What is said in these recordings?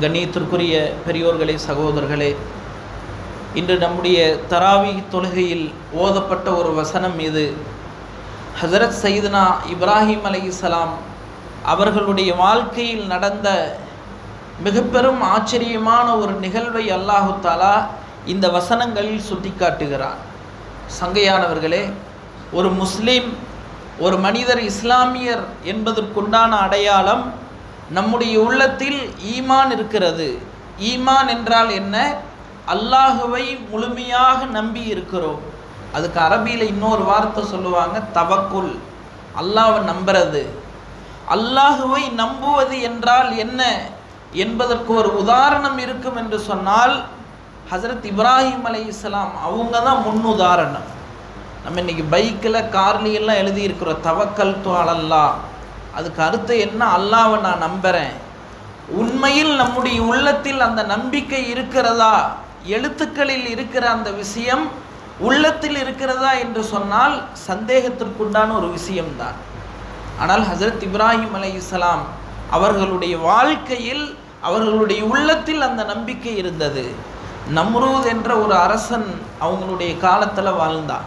கண்ணியத்திற்குரிய பெரியோர்களே சகோதரர்களே இன்று நம்முடைய தராவி தொழுகையில் ஓதப்பட்ட ஒரு வசனம் இது. ஹசரத் சைதுனா இப்ராஹிம் அலைஹிஸ்ஸலாம் அவர்களுடைய வாழ்க்கையில் நடந்த மிக பெரும் ஆச்சரியமான ஒரு நிகழ்வை அல்லாஹு தாலா இந்த வசனங்களில் சுட்டிக்காட்டுகிறார் சங்கையானவர்களே ஒரு முஸ்லீம் ஒரு மனிதர் இஸ்லாமியர் என்பதற்குண்டான அடையாளம் நம்முடைய உள்ளத்தில் ஈமான் இருக்கிறது. ஈமான் என்றால் என்ன? அல்லாஹுவை முழுமையாக நம்பி இருக்கிறோம். அதுக்கு அரபியில் இன்னொரு வார்த்தை சொல்லுவாங்க தவக்குல். அல்லாஹை நம்புறது. அல்லாஹுவை நம்புவது என்றால் என்ன? என்பதற்கு ஒரு உதாரணம் இருக்கும் என்று சொன்னால் ஹசரத் இப்ராஹிம் அலை இஸ்லாம் அவங்க தான் முன் உதாரணம். நம்ம இன்னைக்கு பைக்கில் கார்லையெல்லாம் எழுதியிருக்கிறோம் தவக்கல் துவாலல்லா அதுக்கு அர்த்தம் என்ன? அல்லாவை நான் நம்புகிறேன் உண்மையில் நம்முடைய உள்ளத்தில் அந்த நம்பிக்கை இருக்கிறதா? எழுத்துக்களில் இருக்கிற அந்த விஷயம் உள்ளத்தில் இருக்கிறதா என்று சொன்னால் சந்தேகத்திற்குண்டான ஒரு விஷயம்தான். ஆனால் ஹசரத் இப்ராஹிம் அலை இஸ்லாம் அவர்களுடைய வாழ்க்கையில் அவர்களுடைய உள்ளத்தில் அந்த நம்பிக்கை இருந்தது. நம்ரூத் என்ற ஒரு அரசன் அவங்களுடைய காலத்தில் வாழ்ந்தான்.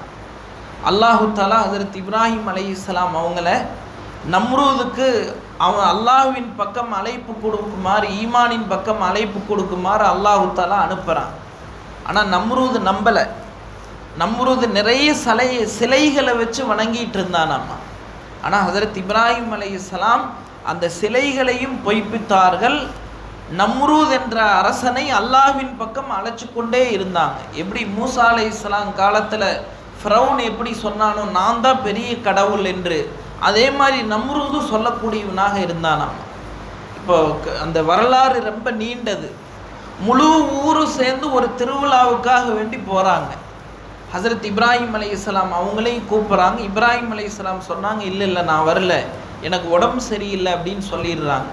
அல்லாஹு தாலா ஹசரத் இப்ராஹிம் அலை இஸ்லாம் அவங்கள நம்ரூதுக்கு அவன் அல்லாஹுவின் பக்கம் அழைப்பு கொடுக்குமாறு ஈமானின் பக்கம் அழைப்பு கொடுக்குமாறு அல்லாஹு தாலா அனுப்புகிறான் ஆனால் நம்ரூது நம்பலை. நம்ரூது நிறைய சிலை சிலைகளை வச்சு வணங்கிட்டு இருந்தானாம்மா ஆனால் ஹசரத் இப்ராஹிம் அலைஹிஸ்ஸலாம் அந்த சிலைகளையும் பொய்ப்பித்தார்கள். நம்ரூத் என்ற அரசனை அல்லாஹ்வின் பக்கம் அழைச்சி கொண்டே இருந்தாங்க. எப்படி மூசா அலை இஸ்லாம் காலத்தில் ஃப்ரௌன் எப்படி சொன்னானோ நான் தான் பெரிய கடவுள் என்று அதே மாதிரி நம்ருதும் சொல்லக்கூடியவனாக இருந்தானாம். இப்போ அந்த வரலாறு ரொம்ப நீண்டது. முழு ஊரும் சேர்ந்து ஒரு திருவிழாவுக்காக வேண்டி போகிறாங்க ஹசரத் இப்ராஹிம் அலைஹிஸ்ஸலாம் அவங்களையும் கூப்பிட்றாங்க. இப்ராஹிம் அலைஹிஸ்ஸலாம் சொன்னாங்க இல்லை இல்லை நான் வரல. எனக்கு உடம்பு சரியில்லை அப்படின்னு சொல்லிடுறாங்க.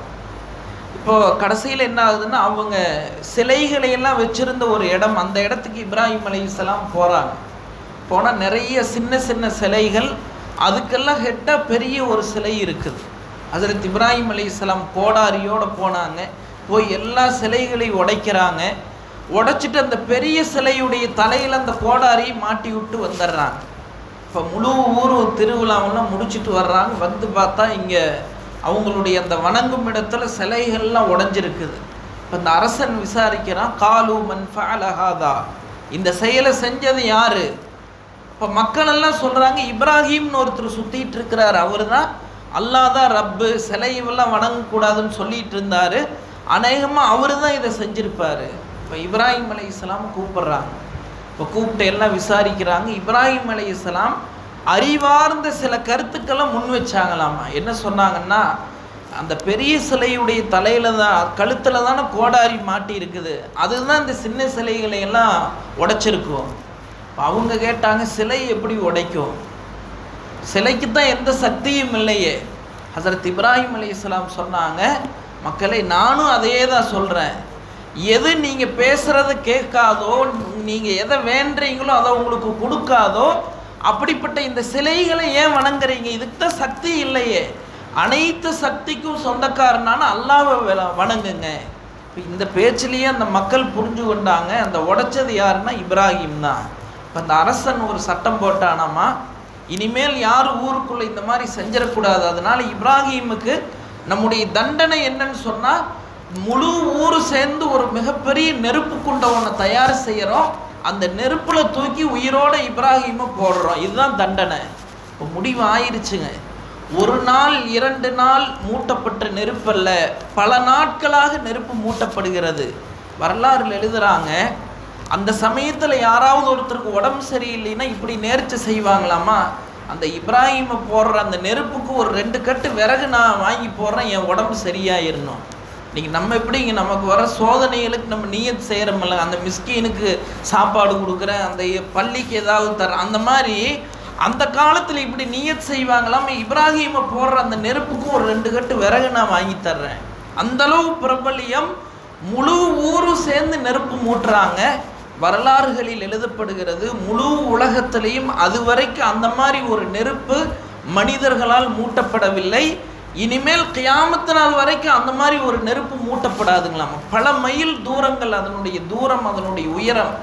இப்போ கடைசியில் என்ன ஆகுதுன்னா அவங்க சிலைகளையெல்லாம் வச்சுருந்த ஒரு இடம் அந்த இடத்துக்கு இப்ராஹிம் அலைஹிஸ்ஸலாம் போகிறாங்க போனால் நிறைய சின்ன சின்ன சிலைகள் அதுக்கெல்லாம் ஹெட்டாக பெரிய ஒரு சிலை இருக்குது. ஹசரத் இப்ராஹிம் அலைஹிஸ்ஸலாம் கோடாரியோடு போனாங்க. போய் எல்லா சிலைகளையும் உடைக்கிறாங்க. உடைச்சிட்டு அந்த பெரிய சிலையுடைய தலையில் அந்த கோடாரியை மாட்டி விட்டு வந்துடுறாங்க. இப்போ முழு ஊரும் திருவிழாவெல்லாம் முடிச்சிட்டு வர்றாங்க. வந்து பார்த்தா இங்கே அவங்களுடைய அந்த வணங்கும் இடத்துல சிலைகள்லாம் உடைஞ்சிருக்குது. இப்போ இந்த அரசன் விசாரிக்கிறான் காலு மன்ஃபாலஹாதா இந்த செயலை செஞ்சது யாரு? இப்போ மக்கள் எல்லாம் சொல்கிறாங்க இப்ராஹிம்னு ஒருத்தர் சுற்றிட்டு இருக்கிறார். அவர் தான் அல்லாஹ் தான் ரப்பு சிலையெல்லாம் வணங்கக்கூடாதுன்னு சொல்லிட்டு இருந்தார். அநேகமாக அவர் தான் இதை செஞ்சுருப்பார். இப்போ இப்ராஹிம் அலி இஸ்லாம் கூப்பிட்றாங்க. இப்போ கூப்பிட்டு எல்லாம் விசாரிக்கிறாங்க. இப்ராஹிம் அலி இஸ்லாம் அறிவார்ந்த சில கருத்துக்களை முன் வச்சாங்களாமா? என்ன சொன்னாங்கன்னா அந்த பெரிய சிலையுடைய தலையில் தான் கழுத்தில் தானே கோடாரி மாட்டி இருக்குது அதுதான் இந்த சின்ன சிலைகளை எல்லாம் உடைச்சிருக்கும். இப்போ அவங்க கேட்டாங்க சிலை எப்படி உடைக்கும்? சிலைக்கு தான் எந்த சக்தியும் இல்லையே. ஹசரத் இப்ராஹிம் அலைஹிஸ்ஸலாம் சொன்னாங்க மக்களை நானும் அதையே தான் சொல்கிறேன் எது நீங்கள் பேசுகிறத கேட்காதோ நீங்கள் எதை வேண்டுறீங்களோ அதை உங்களுக்கு கொடுக்காதோ அப்படிப்பட்ட இந்த சிலைகளை ஏன் வணங்குறீங்க? இதுக்கு தான் சக்தி இல்லையே. அனைத்து சக்திக்கும் சொந்தக்காரனான அல்லாவை வணங்குங்க. இந்த பேச்சிலேயே அந்த மக்கள் புரிஞ்சு கொண்டாங்க அந்த உடைச்சது யாருன்னா இப்ராஹிம் தான். இப்போ அந்த அரசன் ஒரு சட்டம் போட்டானாமா? இனிமேல் யார் ஊருக்குள்ளே இந்த மாதிரி செஞ்சிடக்கூடாது? அதனால இப்ராஹிமுக்கு நம்முடைய தண்டனை என்னன்னு சொன்னால் முழு ஊர் சேர்ந்து ஒரு மிகப்பெரிய நெருப்பு குண்ட ஒன்று தயார் செய்கிறோம் அந்த நெருப்பில் தூக்கி உயிரோட இப்ராஹிமை போடுறோம். இதுதான் தண்டனை. இப்போ முடிவு ஆயிடுச்சுங்க ஒரு நாள் இரண்டு நாள் மூட்டப்பட்ட நெருப்பல்ல. பல நாட்களாக நெருப்பு மூட்டப்படுகிறது. வரலாறுல எழுதுகிறாங்க அந்த சமயத்தில் யாராவது ஒருத்தருக்கு உடம்பு சரியில்லைன்னா இப்படி நேர்ச்சி செய்வாங்களாமா? அந்த இப்ராஹிமை போடுற அந்த நெருப்புக்கு ஒரு ரெண்டு கட்டு விறகு நான் வாங்கி போடுறேன் என் உடம்பு சரியாயிரணும். இன்றைக்கி நம்ம எப்படி இங்கே நமக்கு வர சோதனைகளுக்கு நம்ம நீயத் செய்கிறோம்ல அந்த மிஸ்கீனுக்கு சாப்பாடு கொடுக்குறேன் அந்த பள்ளிக்கு ஏதாவது தர அந்த மாதிரி அந்த காலத்தில் இப்படி நீயத் செய்வாங்களாம்? இப்ராஹிமை போடுற அந்த நெருப்புக்கு ஒரு ரெண்டு கட்டு விறகு நான் வாங்கி தர்றேன். அந்த அளவு பிரபல்யம் முழு ஊரும் சேர்ந்து நெருப்பு மூட்டுறாங்க. வரலாறுகளில் எழுதப்படுகிறது முழு உலகத்திலையும் அதுவரைக்கும் அந்த மாதிரி ஒரு நெருப்பு மனிதர்களால் மூட்டப்படவில்லை. இனிமேல் கியாமத்து நாள் வரைக்கும் அந்த மாதிரி ஒரு நெருப்பு மூட்டப்படாதுங்களாம். பல மைல் தூரங்கள் அதனுடைய தூரம் அதனுடைய உயரம்.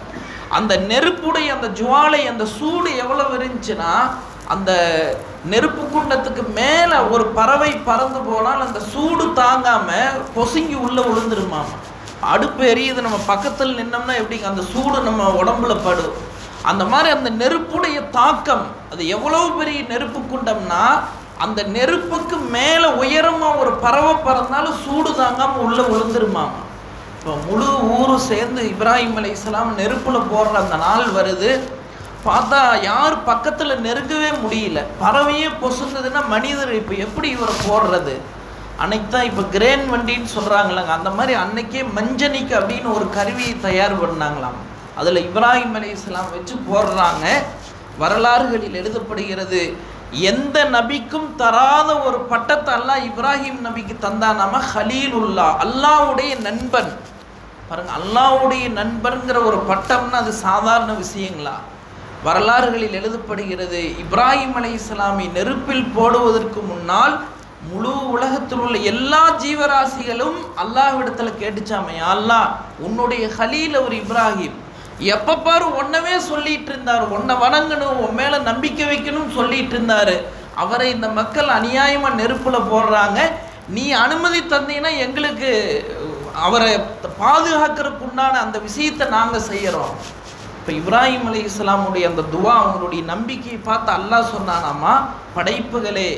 அந்த நெருப்புடைய அந்த ஜுவாலை அந்த சூடு எவ்வளவு இருந்துச்சுன்னா அந்த நெருப்பு குண்டத்துக்கு மேலே ஒரு பறவை பறந்து போனால் அந்த சூடு தாங்காம பொசுங்கி உள்ள விழுந்துருமாமா. அடுப்பு எரியுது நம்ம பக்கத்தில் நின்னோம்னா எப்படிங்க? அந்த சூடு நம்ம உடம்புல படும். அந்த மாதிரி அந்த நெருப்புடைய தாக்கம் அது எவ்வளவு பெரிய நெருப்பு குண்டம்னா அந்த நெருப்புக்கு மேலே உயரமாக ஒரு பறவை பறந்தாலும் சூடு தாங்காமல் உள்ளே விழுந்துருமாமா. இப்போ முழு ஊரும் சேர்ந்து இப்ராஹிம் அலைஹிஸ்ஸலாம் நெருப்பில் போடுற அந்த நாள் வருது. பார்த்தா யார் பக்கத்தில் நெருங்கவே முடியல. பறவையே பொசுந்ததுன்னா மனிதர் இப்போ எப்படி இவரை போடுறது? அன்னைக்கு தான் இப்போ கிரேன் வண்டின்னு சொல்கிறாங்களாங்க அந்த மாதிரி அன்னைக்கே மஞ்சனிக்கு அப்படின்னு ஒரு கருவியை தயார் பண்ணாங்களாம். அதில் இப்ராஹிம் அலைஹிஸ்ஸலாம் வச்சு போடுறாங்க. வரலாறுகளில் எழுதப்படுகிறது எந்த நபிக்கும் தராத ஒரு பட்டத்தை அல்லாஹ் இப்ராஹிம் நபிக்கு தந்தானாம? ஹலீலுல்லா அல்லாஹ்வுடைய நண்பன். பாருங்க அல்லாவுடைய நண்பன்கிற ஒரு பட்டம்னா அது சாதாரண விஷயங்களா? வரலாறுகளில் எழுதப்படுகிறது இப்ராஹிம் அலி இஸ்லாமி நெருப்பில் போடுவதற்கு முன்னால் முழு உலகத்தில் உள்ள எல்லா ஜீவராசிகளும் அல்லாஹ்விடத்தில் கேட்டுச்சாமே அல்லாஹ் உன்னுடைய ஹலீல் ஒரு இப்ராஹிம். எப்போ பாரு ஒன்னவே சொல்லிட்டு இருந்தார் உன்னை வணங்கணும் உன் மேலே நம்பிக்கை வைக்கணும் சொல்லிட்டு இருந்தார் அவரை இந்த மக்கள் அநியாயமாக நெருப்பில் போடுறாங்க. நீ அனுமதி தந்தீங்கன்னா எங்களுக்கு அவரை பாதுகாக்கிறதுக்கு உண்டான அந்த விஷயத்தை நாங்கள் செய்கிறோம் இப்போ இப்ராஹிம் அலி இஸ்லாமுடைய அந்த துவா அவங்களுடைய நம்பிக்கையை பார்த்து அல்லாஹ் சொன்னானாமா படைப்புகளே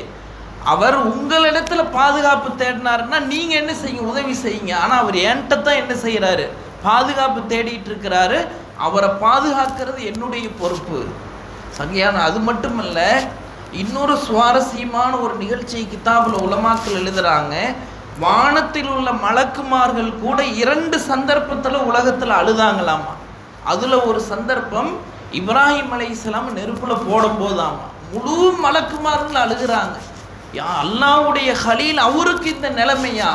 அவர் உங்களிடத்துல பாதுகாப்பு தேடினாருன்னா நீங்க என்ன செய்யுங்க உதவி செய்யுங்க. ஆனா அவர் என்கிட்ட தான் என்ன செய்யறாரு பாதுகாப்பு தேடிட்டு இருக்கிறாரு. அவரை பாதுகாக்கிறது என்னுடைய பொறுப்பு. சங்கையான அது மட்டுமல்ல இன்னொரு சுவாரஸ்யமான ஒரு நிகழ்ச்சியை கிதாபில் உலமாக்கள் எழுதுறாங்க. வானத்தில் உள்ள மலக்குமார்கள் கூட இரண்டு சந்தர்ப்பத்தில் உலகத்தில் அழுதாங்களாமா? அதில் ஒரு சந்தர்ப்பம் இப்ராஹிம் அலை இஸ்லாமல் நெருப்பில் போடும் போதாமா முழு மலக்குமார்கள் அழுகிறாங்க. யா அல்லாவுடைய ஹலீல் அவருக்கு இந்த நிலைமையா?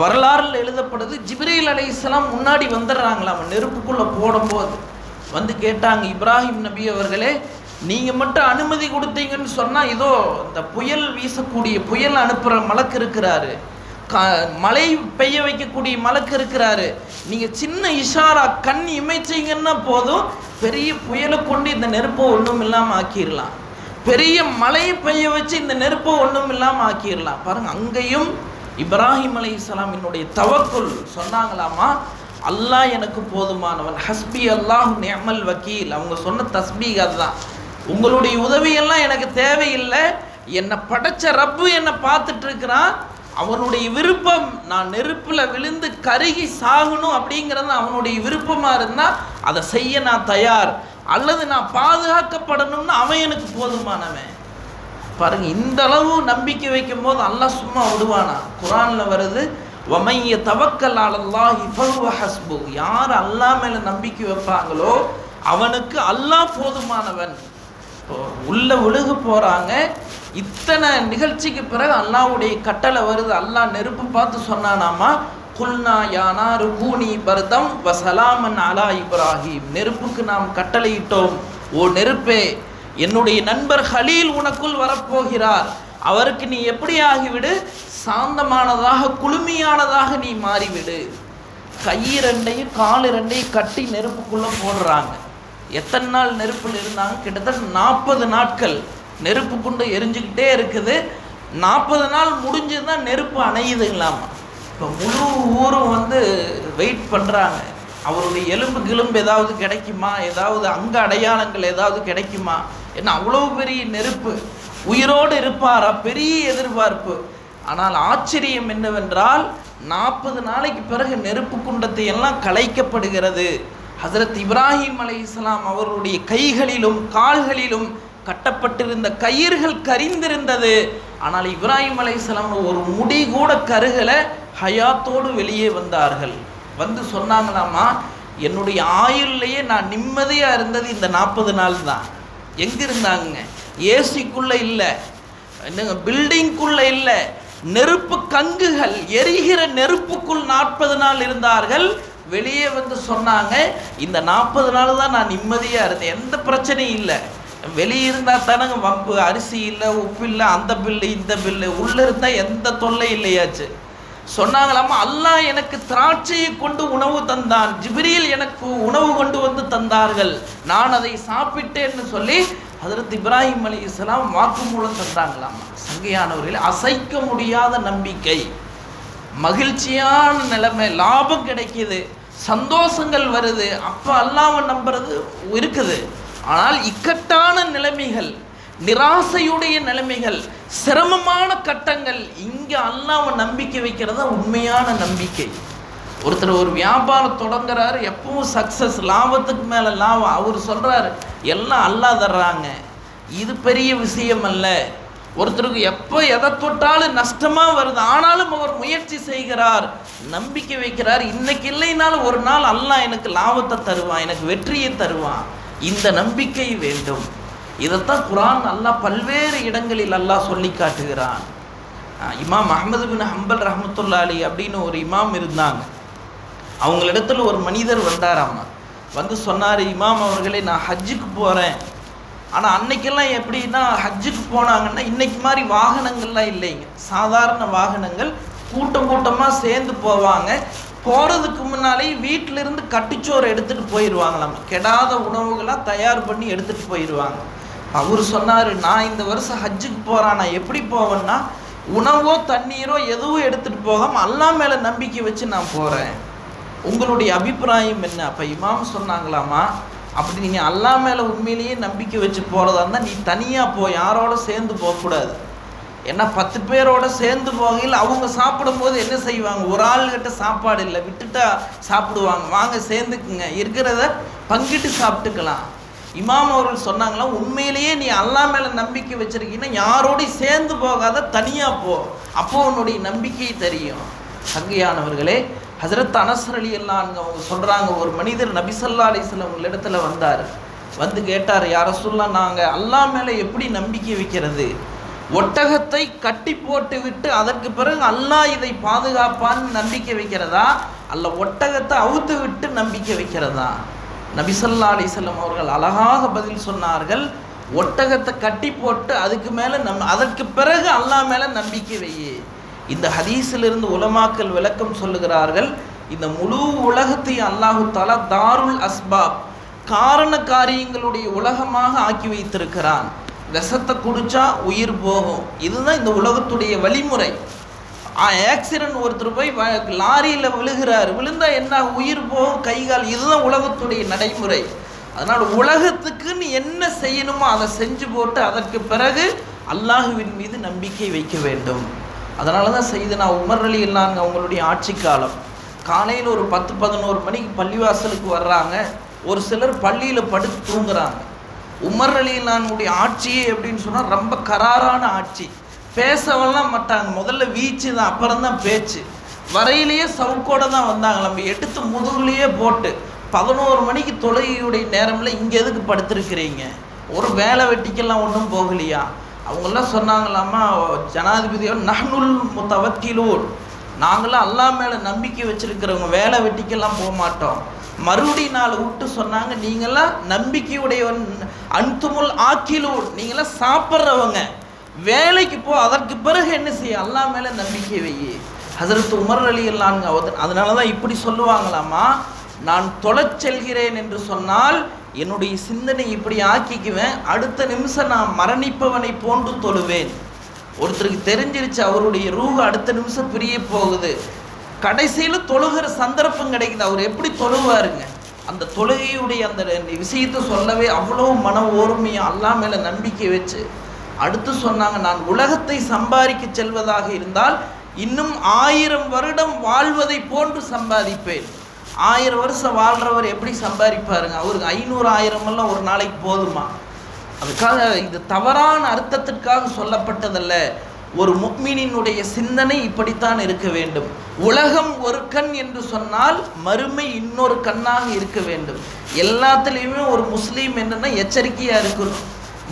வரலாறுல எழுதப்படுது ஜிப்ரீல் இஸ்லாம் முன்னாடி வந்துடுறாங்களாம். நெருப்புக்குள்ளே போடும்போது. வந்து கேட்டாங்க இப்ராஹிம் நபி அவர்களே நீங்கள் மட்டும் அனுமதி கொடுத்தீங்கன்னு சொன்னால் இதோ இந்த புயல் வீசக்கூடிய புயல் அனுப்புகிற மலக்கு இருக்கிறாரு. க- மழை பெய்ய வைக்கக்கூடிய மலக்கு இருக்கிறாரு. நீங்கள் சின்ன இஷாரா கண் இமைச்சீங்கன்னா போதும் பெரிய புயலை கொண்டு இந்த நெருப்பை ஒன்றும் இல்லாமல் ஆக்கிடலாம். பெரிய மழையை பெய்ய வச்சு இந்த நெருப்பை ஒன்றும் இல்லாமல் ஆக்கிடலாம். பாருங்க அங்கேயும் இப்ராஹிம் அலைஹிஸ்ஸலாமினுடைய தவக்குல் சொன்னாங்களாமா அல்லாஹ் எனக்கு போதுமானவன். ஹஸ்பி அல்லாஹ் நேமல் வக்கீல். அவங்க சொன்ன தஸ்பீக் அதுதான். உங்களுடைய உதவியெல்லாம் எனக்கு தேவையில்லை. என்னை படைச்ச ரப்பு என்னை பார்த்துட்டு இருக்கிறான். அவனுடைய விருப்பம் நான் நெருப்பில் விழுந்து கருகி சாகணும் அப்படிங்கிறது அவனுடைய விருப்பமாக இருந்தால் அதை செய்ய நான் தயார். அல்லது நான் பாதுகாக்கப்படணும்னு அவன் எனக்கு போதுமானவன். பாருங்க இந்த அளவு நம்பிக்கை வைக்கும் போது அல்லாஹ் சும்மா விடுவானா? குரான்ல வருது வமைய தவக்கல் அலல்லாஹி ஃபஹுவ ஹஸ்பு. யார் அல்லாஹ் மேல நம்பிக்கை வைப்பாங்களோ அவனுக்கு அல்லாஹ் போதுமானவன். இப்போ உள்ள விழுகு போறாங்க. இத்தனை நிகழ்ச்சிக்கு பிறகு அல்லாவுடைய கட்டளை வருது. அல்லாஹ் நெருப்பு பார்த்து சொன்னானாமா? குல்னா யானாரு கூனி பர்தம் வசலாமன் அலா இப்ராஹிம். நெருப்புக்கு நாம் கட்டளையிட்டோம். ஓ நெருப்பே என்னுடைய நண்பர் ஹலீல் உனக்குள் வரப்போகிறார். அவருக்கு நீ எப்படி ஆகிவிடு சாந்தமானதாக குளுமையானதாக நீ மாறிவிடு. கை கால் இரண்டையும் கட்டி நெருப்புக்குள்ளே போடுறாங்க. எத்தனை நாள் நெருப்பில் இருந்தாங்க? கிட்டத்தட்ட நாற்பது நாட்கள் நெருப்பு குண்டு எரிஞ்சுக்கிட்டே இருக்குது. நாற்பது நாள் முடிஞ்சு தான் நெருப்பு அணையுதுங்களாமா? இப்போ முழு ஊரும் வந்து வெயிட் பண்ணுறாங்க அவருடைய எலும்பு கிளும்பு ஏதாவது கிடைக்குமா? ஏதாவது அங்க அடையாளங்கள் ஏதாவது கிடைக்குமா? ஏன்னா அவ்வளோ பெரிய நெருப்பு. உயிரோடு இருப்பாரா? பெரிய எதிர்பார்ப்பு. ஆனால் ஆச்சரியம் என்னவென்றால் நாற்பது நாளைக்கு பிறகு நெருப்பு குண்டத்தை எல்லாம் கலைக்கப்படுகிறது. ஹசரத் இப்ராஹிம் அலை இஸ்லாம் அவருடைய கைகளிலும் கால்களிலும் கட்டப்பட்டிருந்த கயிர்கள் கரிந்திருந்தது. ஆனால் இப்ராஹிம் அலைசலாம் ஒரு முடி கூட கருகலை ஹயாத்தோடு வெளியே வந்தார்கள். வந்து சொன்னாங்களாமா என்னுடைய ஆயுள்லையே நான் நிம்மதியாக இருந்தது இந்த நாற்பது நாள் தான். எங்கே இருந்தாங்க ஏசிக்குள்ளே இல்லை என்னங்க பில்டிங்குள்ளே இல்லை. நெருப்பு கங்குகள் எரிகிற நெருப்புக்குள் நாற்பது நாள் இருந்தார்கள். வெளியே வந்து சொன்னாங்க இந்த நாற்பது நாள் தான் நான் நிம்மதியாக இருந்தேன். எந்த பிரச்சனையும் இல்லை. வெளியே இருந்தால் தானங்க வம்பு. அரிசி இல்லை உப்பு இல்லை அந்த பில்லு இந்த பில்லு உள்ளே இருந்தால் எந்த தொல்லை இல்லையாச்சு. சொன்னாங்களாமா அல்லாஹ் எனக்கு திராட்சையை கொண்டு உணவு தந்தான். ஜிபிரியில் எனக்கு உணவு கொண்டு வந்து தந்தார்கள். நான் அதை சாப்பிட்டேன்னு சொல்லி ஹதரத் இப்ராஹிம் அலி இஸ்லாம் வாக்குமூலம் தந்தாங்களாமா சங்கையானவர்கள் அசைக்க முடியாத நம்பிக்கை. மகிழ்ச்சியான நிலைமை லாபம் கிடைக்கிது. சந்தோஷங்கள் வருது. அப்போ அல்லாவை நம்புறது இருக்குது. ஆனால் இக்கட்டான நிலைமைகள் நிராசையுடைய நிலைமைகள் சிரமமான கட்டங்கள் இங்கே அல்லாவை நம்பிக்கை வைக்கிறதா உண்மையான நம்பிக்கை. ஒருத்தர் ஒரு வியாபாரம் தொடங்குறாரு எப்பவும் சக்ஸஸ் லாபத்துக்கு மேலே லாபம். அவர் சொல்கிறாரு எல்லாம் அல்லா தர்றாங்க. இது பெரிய விஷயம் அல்ல. ஒருத்தருக்கு எப்போ எதை தொட்டாலும் நஷ்டமாக வருது. ஆனாலும் அவர் முயற்சி செய்கிறார் நம்பிக்கை வைக்கிறார். இன்னைக்கு இல்லைனாலும் ஒரு நாள் அல்லாஹ் எனக்கு லாபத்தை தருவான் எனக்கு வெற்றியை தருவான். இந்த நம்பிக்கை வேண்டும். இதைத்தான் குரான் அல்லாஹ் பல்வேறு இடங்களில் அல்லாஹ் சொல்லி காட்டுகிறான். இமாம் அஹமது பின் ஹம்பல் ரஹமத்துல்லா அலி அப்படின்னு ஒரு இமாம் இருந்தாங்க. அவங்களிடத்தில் ஒரு மனிதர் வந்தாராமா. வந்து சொன்னார் இமாம் அவர்களே நான் ஹஜ்ஜுக்கு போகிறேன் ஆனால் அன்னைக்கெல்லாம் எப்படின்னா ஹஜ்ஜுக்கு போனாங்கன்னா இன்னைக்கு மாதிரி வாகனங்கள்லாம் இல்லைங்க. சாதாரண வாகனங்கள் கூட்டம் கூட்டமாக சேர்ந்து போவாங்க. போகிறதுக்கு முன்னாலே வீட்டிலிருந்து கட்டிச்சோறு எடுத்துகிட்டு போயிடுவாங்களாம் கெடாத உணவுகளாக தயார் பண்ணி எடுத்துகிட்டு போயிடுவாங்க அவர் சொன்னார் நான் இந்த வருஷம் ஹஜ்ஜுக்கு போகிறேன் நான் எப்படி போவேன்னா உணவோ தண்ணீரோ எதுவும் எடுத்துகிட்டு போகாமல் அல்லா மேலே நம்பிக்கை வச்சு நான் போகிறேன் உங்களுடைய அபிப்பிராயம் என்ன? அப்போ இமாம் சொன்னாங்களாமா அப்படி நீங்கள் அல்லா மேலே உண்மையிலேயே நம்பிக்கை வச்சு போகிறதா இருந்தால் நீ தனியாக போ. யாரோட சேர்ந்து போகக்கூடாது. ஏன்னா பத்து பேரோட சேர்ந்து போகையில் அவங்க சாப்பிடும்போது என்ன செய்வாங்க? ஒரு ஆள்கிட்ட சாப்பாடு இல்லை விட்டுட்டா சாப்பிடுவாங்க. வாங்க சேர்ந்துக்குங்க. இருக்கிறத பங்கிட்டு சாப்பிட்டுக்கலாம். இமாம் அவர்கள் சொன்னாங்களா உண்மையிலேயே நீ அல்லா மேலே நம்பிக்கை வச்சிருக்கீங்கன்னா யாரோடையும் சேர்ந்து போகாத தனியாக போ. அப்போ உன்னுடைய நம்பிக்கை தெரியும். சங்கையானவர்களே ஹசரத் அனசர் அலி அல்லாங்க அவங்க சொல்கிறாங்க ஒரு மனிதர் நபிசல்லா அலிஸ்லாம் இடத்துல வந்தார். வந்து கேட்டார் யார சொல்ல நாங்கள் அல்லா மேலே எப்படி நம்பிக்கை வைக்கிறது? ஒட்டகத்தை கட்டி போட்டு விட்டு அதற்கு பிறகு அல்லாஹ் இதை பாதுகாப்பான்னு நம்பிக்கை வைக்கிறதா? அல்ல ஒட்டகத்தை அவுத்து விட்டு நம்பிக்கை வைக்கிறதா? நபிசல்லா அலிசல்லம் அவர்கள் அழகாக பதில் சொன்னார்கள். ஒட்டகத்தை கட்டி போட்டு அதுக்கு மேலே நம் அதற்கு பிறகு அல்லாஹ் மேலே நம்பிக்கை வையே. இந்த ஹதீஸிலிருந்து உலமாக்கல் விளக்கம் சொல்லுகிறார்கள். இந்த முழு உலகத்தையும் அல்லாஹு தாலா தாருல் அஸ்பாப் காரண காரியங்களுடைய உலகமாக ஆக்கி வைத்திருக்கிறான். விஷத்தை குடிச்சா உயிர் போகும். இதுதான் இந்த உலகத்துடைய வழிமுறை. ஆக்சிடென்ட் ஒருத்தர் போய் லாரியில் விழுகிறார். விழுந்தா என்ன உயிர் போகும் கை கால் இதுதான் உலகத்துடைய நடைமுறை. அதனால் உலகத்துக்குன்னு என்ன செய்யணுமோ அதை செஞ்சு போட்டு அதற்கு பிறகு அல்லாஹுவின் மீது நம்பிக்கை வைக்க வேண்டும். அதனால தான் செய்து நான் உமர் அலி இல்லாங்க அவங்களுடைய ஆட்சி காலம். காலையில் ஒரு பத்து பதினோரு மணிக்கு பள்ளிவாசலுக்கு வர்றாங்க. ஒரு சிலர் பள்ளியில் படுத்து தூங்குறாங்க. உமர் அலிலானுடைய இல்லானுடைய ஆட்சியே எப்படின்னு சொன்னால் ரொம்ப கராரான ஆட்சி. பேசவெல்லாம் மாட்டாங்க. முதல்ல வீச்சு தான் அப்புறம் தான் பேச்சு. வரையிலேயே சவுக்கோட தான் வந்தாங்க. நம்ம எடுத்து முதுகுலேயே போட்டு பதினோரு மணிக்கு தொழுகையுடைய நேரமில் இங்கே எதுக்கு படுத்திருக்கிறீங்க? ஒரு வேலை வெட்டிக்கெல்லாம் ஒன்றும் போகலையா? அவங்கெல்லாம் சொன்னாங்களாமா ஜனாதிபதியோ நஹ்னுல் முத்தவக்கிலூர் நாங்களாம் அல்லா மேலே நம்பிக்கை வச்சுருக்கிறவங்க. வேலை வெட்டிக்கெல்லாம் போக மாட்டோம். மறுபடி நாள் விட்டு சொன்னாங்க நீங்களாம் நம்பிக்கையுடையவன் அன்துமுல் ஆக்கிலூர் நீங்களாம் சாப்பிட்றவங்க. வேலைக்கு போ அதற்கு பிறகு என்ன செய்ய? அல்லா மேலே நம்பிக்கை வையே. ஹசரத் உமர் அலி இல்லாங்க அதனால தான் இப்படி சொல்லுவாங்களாமா நான் தொலைச் செல்கிறேன் என்று சொன்னால் என்னுடைய சிந்தனை இப்படி ஆக்கிக்குவேன். அடுத்த நிமிஷம் நான் மரணிப்பவனை போன்று தொழுவேன். ஒருத்தருக்கு தெரிஞ்சிருச்சு அவருடைய ரூஹ் அடுத்த நிமிஷம் பிரிய போகுது. கடைசியில் தொழுகிற சந்தர்ப்பம் கிடைக்குது. அவர் எப்படி தொழுவாருங்க? அந்த தொழுகையுடைய அந்த விஷயத்தை சொல்லவே அவ்வளோ மன ஓர்மையாக அல்லா மேலே நம்பிக்கை வச்சு அடுத்து சொன்னாங்க நான் உலகத்தை சம்பாதிக்க செல்வதாக இருந்தால் இன்னும் ஆயிரம் வருடம் வாழ்வதை போன்று சம்பாதிப்பேன். ஆயிரம் வருஷம் வாழ்கிறவர் எப்படி சம்பாதிப்பாருங்க? அவருக்கு ஐநூறு ஆயிரம் எல்லாம் ஒரு நாளைக்கு போதுமா? அதுக்காக இது தவறான அர்த்தத்திற்காக சொல்லப்பட்டதல்ல. ஒரு முக்மீனினுடைய சிந்தனை இப்படித்தான் இருக்க வேண்டும். உலகம் ஒரு கண் என்று சொன்னால் மறுமை இன்னொரு கண்ணாக இருக்க வேண்டும். எல்லாத்துலேயுமே ஒரு முஸ்லீம் என்னென்னா எச்சரிக்கையாக இருக்கணும்.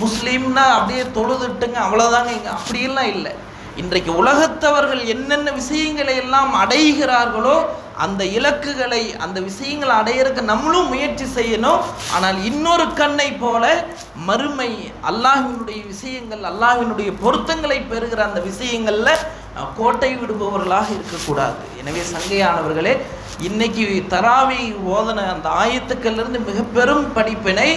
முஸ்லீம்னா அப்படியே தொழுதுட்டுங்க அவ்வளோதாங்க இங்கே. அப்படியெல்லாம் இல்லை. இன்றைக்கு உலகத்தவர்கள் என்னென்ன விஷயங்களை எல்லாம் அடைகிறார்களோ அந்த இலக்குகளை அந்த விஷயங்களை அடையிறதுக்கு நம்மளும் முயற்சி செய்யணும். ஆனால் இன்னொரு கண்ணை போல மறுமை அல்லாஹினுடைய விஷயங்கள் அல்லாஹினுடைய பொருத்தங்களை பெறுகிற அந்த விஷயங்களில் கோட்டை விடுபவர்களாக இருக்கக்கூடாது. எனவே சங்கையானவர்களே இன்னைக்கு தராவி ஓதன அந்த ஆயத்துக்களிலிருந்து மிக பெரும் படிப்பினை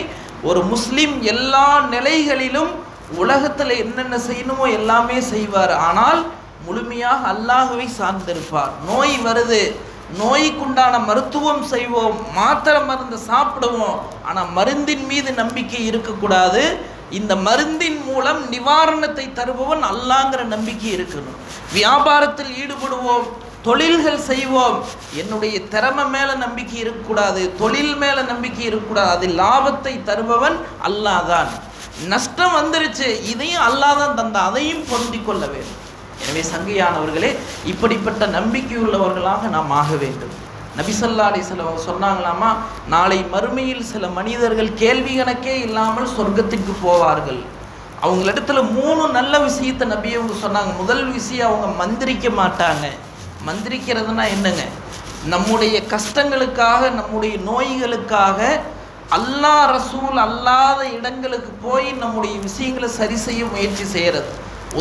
ஒரு முஸ்லீம் எல்லா நிலைகளிலும் உலகத்தில் என்னென்ன செய்யணுமோ எல்லாமே செய்வார். ஆனால் முழுமையாக அல்லாஹுவை சார்ந்திருப்பார். நோய் வருது. நோய்க்குண்டான மருத்துவம் செய்வோம். மாத்திரை மருந்து சாப்பிடுவோம். ஆனால் மருந்தின் மீது நம்பிக்கை இருக்கக்கூடாது. இந்த மருந்தின் மூலம் நிவாரணத்தை தருபவன் அல்லாங்கிற நம்பிக்கை இருக்கணும். வியாபாரத்தில் ஈடுபடுவோம். தொழில்கள் செய்வோம். என்னுடைய திறமை மேலே நம்பிக்கை இருக்கக்கூடாது. தொழில் மேலே நம்பிக்கை இருக்கக்கூடாது. அது லாபத்தை தருபவன் அல்லாஹ் தான். நஷ்டம் வந்துருச்சு. இதையும் அல்லாஹ் தான் தந்த. அதையும் பொருந்தி கொள்ள வேண்டும். எனவே சங்கையானவர்களே இப்படிப்பட்ட நம்பிக்கையுள்ளவர்களாக நாம் ஆக வேண்டும். நபிசல்லா அலிஸ்லாம் சொன்னாங்களாமா நாளை மறுமையில் சில மனிதர்கள் கேள்வி கணக்கே இல்லாமல் சொர்க்கத்துக்கு போவார்கள். அவங்களிடத்துல மூணு நல்ல விஷயத்தை நபி அவங்க சொன்னாங்க. முதல் விஷயம் அவங்க மந்திரிக்க மாட்டாங்க. மந்திரிக்கிறதுனா என்னங்க? நம்முடைய கஷ்டங்களுக்காக நம்முடைய நோய்களுக்காக அல்லாஹ் ரசூல் அல்லாத இடங்களுக்கு போய் நம்முடைய விஷயங்களை சரி செய்ய முயற்சி செய்கிறது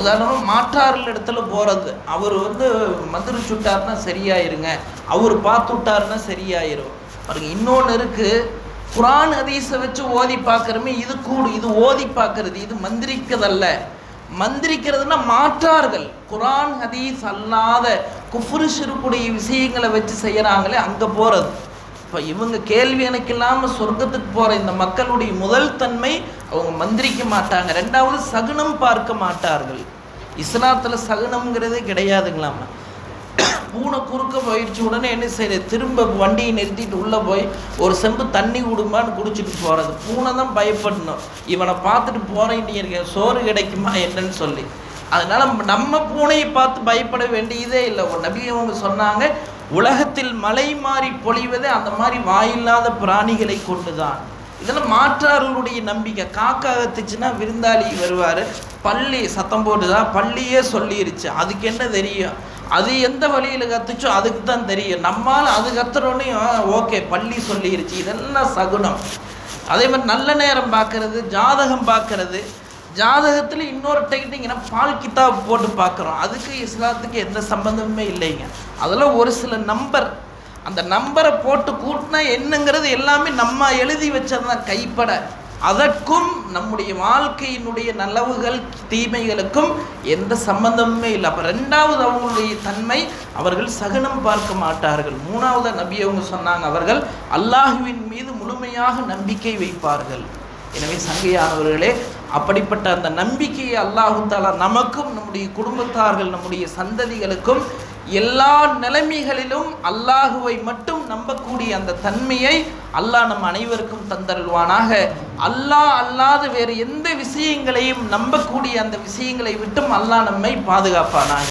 உதாரணமாக மாற்றார்கள் இடத்துல போகிறது அவர் வந்து மந்திரி சுட்டார்னா சரியாயிருங்க. அவர் பார்த்துட்டாருன்னா சரியாயிரும். பாருங்க இன்னொன்று இருக்குது குரான் ஹதீஸை வச்சு ஓதி பார்க்குறமே இது கூடு இது ஓதி பார்க்கறது இது மந்திரிக்கிறதல்ல மந்திரிக்கிறதுனா மாற்றார்கள். குரான் ஹதீஸ் அல்லாத குஃப்ரு ஷிருக்குடைய விஷயங்களை வச்சு செய்கிறாங்களே அங்கே போகிறது இப்போ இவங்க கேள்வி எனக்கு இல்லாமல் சொர்க்கத்துக்கு போகிற இந்த மக்களுடைய முதல் தன்மை அவங்க மந்திரிக்க மாட்டாங்க. ரெண்டாவது சகுனம் பார்க்க மாட்டார்கள். இஸ்லாத்தில் சகுனம்ங்கிறதே கிடையாதுங்களாமா. பூனை குறுக்க போயிடுச்சு உடனே என்ன செய்யுது? திரும்ப வண்டியை நிறுத்திட்டு உள்ளே போய் ஒரு செம்பு தண்ணி விடுமான்னு குடிச்சிட்டு போகிறது பூனை தான் பயப்படணும். இவனை பார்த்துட்டு போகிறேன் இருக்கேன் சோறு கிடைக்குமா என்னன்னு சொல்லி. அதனால் நம்ம பூனையை பார்த்து பயப்பட வேண்டியதே இல்லை. ஒரு நபி அவங்க சொன்னாங்க உலகத்தில் மலை மாறி பொழிவதே அந்த மாதிரி வாயில்லாத பிராணிகளை கொண்டு தான் இதெல்லாம் மாற்றார்களுடைய நம்பிக்கை. காக்கா கத்துச்சுன்னா விருந்தாளி வருவார். பள்ளி சத்தம் போட்டுதான் பள்ளியே சொல்லிருச்சு. அதுக்கு என்ன தெரியும்? அது எந்த வழியில் கத்துச்சோ அதுக்கு தான் தெரியும். நம்மால் அது கத்துறோன்னே ஓகே பள்ளி சொல்லிருச்சு. இதெல்லாம் சகுனம். அதே மாதிரி நல்ல நேரம் பார்க்கறது ஜாதகம் பார்க்கறது ஜாதகத்தில் இன்னொரு டெக்னிக்னா பால் கித்தாப் போட்டு பார்க்குறோம். அதுக்கு இஸ்லாத்துக்கு எந்த சம்பந்தமுமே இல்லைங்க. அதெல்லாம் ஒரு சில நம்பர் அந்த நம்பரை போட்டு கூட்டினா என்னங்கிறது எல்லாமே நம்ம எழுதி வச்சதுதான் கைப்பட. அதற்கும் நம்முடைய வாழ்க்கையினுடைய நல்லவுகள் தீமைகளுக்கும் எந்த சம்பந்தமுமே இல்லை. அப்போ ரெண்டாவது அவங்களுடைய தன்மை அவர்கள் சகனம் பார்க்க மாட்டார்கள். மூணாவது நபி அவங்க சொன்னாங்க அவர்கள் அல்லாஹுவின் மீது முழுமையாக நம்பிக்கை வைப்பார்கள். எனவே சங்கையானவர்களே அப்படிப்பட்ட அந்த நம்பிக்கையை அல்லாஹு தாலா நமக்கும் நம்முடைய குடும்பத்தார்கள் நம்முடைய சந்ததிகளுக்கும் எல்லா நிலைமைகளிலும் அல்லாஹுவை மட்டும் நம்பக்கூடிய அந்த தன்மையை அல்லாஹ் நம் அனைவருக்கும் தந்தருள்வானாக. அல்லாஹ் அல்லாத வேறு எந்த விஷயங்களையும் நம்பக்கூடிய அந்த விஷயங்களை விட்டும் அல்லாஹ் நம்மை பாதுகாப்பானாக.